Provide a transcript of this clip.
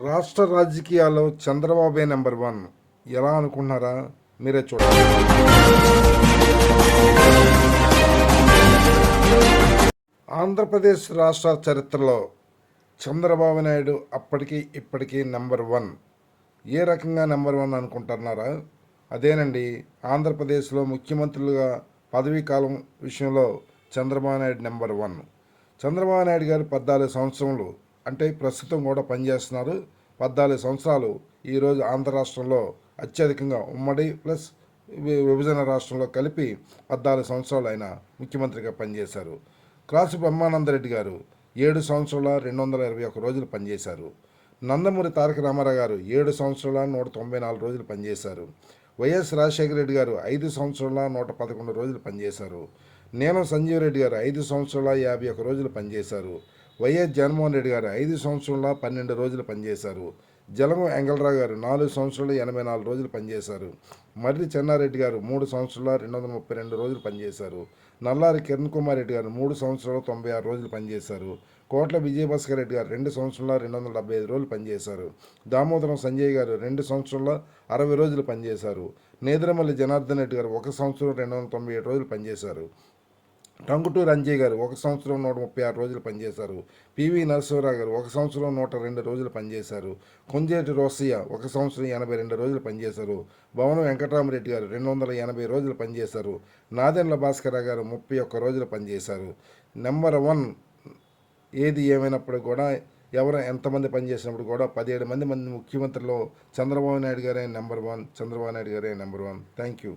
రాష్ట్ర రాజకీయాల్లో చంద్రబాబే number one. ఎలా అనుకుంటున్నారా? మీరే చూడండి. ఆంధ్రప్రదేశ్ రాష్ట్ర చరిత్రలో చంద్రబాబు నాయుడు అప్పటికీ ఇప్పటికీ నెంబర్ వన్. ఏ రకంగా నెంబర్ వన్ అనుకుంటున్నారా? అదేనండి ఆంధ్రప్రదేశ్లో ముఖ్యమంత్రులుగా పదవీ కాలం విషయంలో చంద్రబాబు నాయుడు నెంబర్ వన్. చంద్రబాబు నాయుడు గారు పద్నాలుగు సంవత్సరంలో అంటే ప్రస్తుతం కూడా పనిచేస్తున్నారు. పద్నాలుగు సంవత్సరాలు ఈరోజు ఆంధ్ర రాష్ట్రంలో అత్యధికంగా ఉమ్మడి ప్లస్ విభజన రాష్ట్రంలో కలిపి పద్నాలుగు సంవత్సరాలు ఆయన ముఖ్యమంత్రిగా పనిచేశారు. క్రాసు బ్రహ్మానందరెడ్డి గారు ఏడు సంవత్సరాల రెండు వందల ఇరవై ఒక రోజులు పనిచేశారు. నందమూరి తారక రామారావు గారు ఏడు సంవత్సరాల నూట తొంభై నాలుగు రోజులు పనిచేశారు. వైఎస్ రాజశేఖర రెడ్డి గారు ఐదు సంవత్సరాల నూట పదకొండు రోజులు పనిచేశారు. నీలం సంజీవ్ రెడ్డి గారు ఐదు సంవత్సరాల యాభై ఒక్క రోజులు పనిచేశారు. వైఎస్ జగన్మోహన్ రెడ్డి గారు ఐదు సంవత్సరంలో పన్నెండు రోజులు పనిచేశారు. జలము ఎంగళరావు గారు నాలుగు సంవత్సరాలు ఎనభై నాలుగు రోజులు పనిచేశారు. మర్రి చెన్నారెడ్డి గారు మూడు సంవత్సరాల రెండు వందల ముప్పై రెండు రోజులు పనిచేశారు. నల్లారి కిరణ్ కుమార్ రెడ్డి గారు మూడు సంవత్సరాలు తొంభై ఆరు రోజులు పనిచేశారు. కోట్ల విజయభాస్కర్ రెడ్డి గారు రెండు సంవత్సరాల రెండు వందల డెబ్బై ఐదు రోజులు పనిచేశారు. దామోదరం సంజయ్ గారు రెండు సంవత్సరాల అరవై రోజులు పనిచేశారు. నేదురమల్లి జనార్దన్ రెడ్డి గారు ఒక సంవత్సరం రెండు వందల తొంభై ఏడు రోజులు పనిచేశారు. టంగుటూరు అంజయ్ గారు ఒక సంవత్సరం నూట ముప్పై ఆరు రోజులు పనిచేశారు. పివి నరసింహరావు గారు ఒక సంవత్సరం నూట రెండు రోజులు పనిచేశారు. కొంజేటి రోసయ్య ఒక సంవత్సరం ఎనభై రెండు రోజులు పనిచేశారు. భవనం వెంకటరామరెడ్డి గారు రెండు వందల ఎనభై రోజులు పనిచేశారు. నాదెండ్ల భాస్కర గారు ముప్పై ఒక్క రోజులు పనిచేశారు. నెంబర్ వన్ ఏది ఏమైనప్పుడు కూడా ఎవరు ఎంతమంది పనిచేసినప్పుడు కూడా పదిహేడు మంది మంది ముఖ్యమంత్రులు చంద్రబాబు నాయుడు గారే నెంబర్ వన్ చంద్రబాబు నాయుడు గారే నెంబర్ వన్. Thank you